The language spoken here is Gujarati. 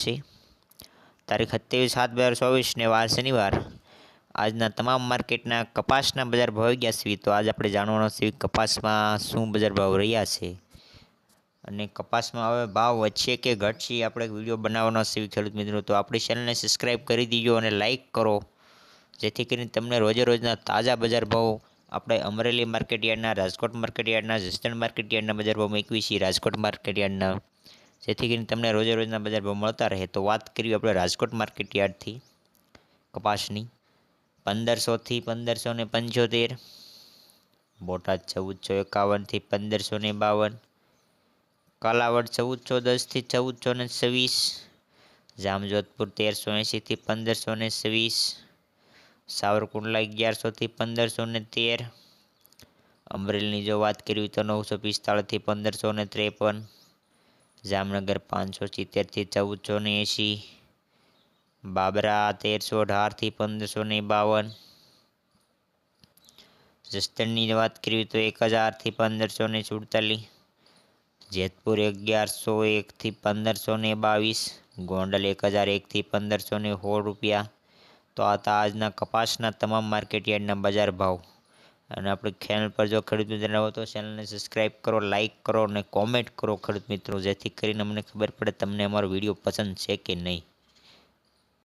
છે. તારીખ સત્યાવીસ સાત બે હજાર ચોવીસને વાર શનિવાર. આજના તમામ માર્કેટના કપાસના બજાર ભાવ ગયા છે. તો આજ આપણે જાણવાનો છે કપાસમાં શું બજાર ભાવ રહ્યા છે. અને કપાસમાં હવે ભાવ વધશે કે ઘટશે આપણે વીડિયો બનાવવાનો છે, ખેડૂત મિત્રો. તો આપણી ચેનલને સબસ્ક્રાઈબ કરી દીજો અને લાઇક કરો. જેથી કરીને તમને રોજે રોજના તાજા બજાર ભાવ આપણે અમરેલી માર્કેટ યાર્ડના, રાજકોટ માર્કેટ યાર્ડના, જસદણ માર્કેટ યાર્ડના બજાર ભાવ મૂકવી છીએ રાજકોટ માર્કેટ યાર્ડના જેથી કરીને તમને રોજે રોજના બજાર ભાવ મળતા રહે. તો વાત કરીએ આપણે રાજકોટ માર્કેટ યાર્ડથી, કપાસની. પંદરસોથી પંદરસો ને પંચોતેર, બોટાદ ચૌદસો એકાવનથી પંદરસો ને બાવન, કાલાવડ ચૌદસો દસથી ચૌદસો ને છવ્વીસ, જામજોધપુર તેરસો એંશીથી પંદરસો ને છવ્વીસ, સાવરકુંડલા અગિયારસોથી પંદરસો ને તેર, અમરેલીની જો વાત કરવી તો નવસો પિસ્તાળીસથી પંદરસો ને ત્રેપન જામનગર પાંચસો સિત્તેરથી ચૌદસો ને એંશી, બાબરા તેરસો અઢારથી પંદરસો ને બાવન, જસદણની વાત કરવી તો એક હજારથી પંદરસો ને સુડતાલીસ, જેતપુર અગિયારસો એકથી પંદરસો ને બાવીસ, ગોંડલ એક હજાર એકથી પંદરસો ને સોળ રૂપિયા. તો આ હતા આજના કપાસના તમામ માર્કેટ યાર્ડના બજાર ભાવ. અને આપણે ચેનલ પર જો ખેડૂત મિત્ર નવો તો ચેનલને સબસ્ક્રાઈબ કરો લાઇક કરો અને કોમેન્ટ કરો ખેડૂત મિત્રો, જેથી કરીને અમને ખબર પડે તમને અમારો વીડિયો પસંદ છે કે નહીં.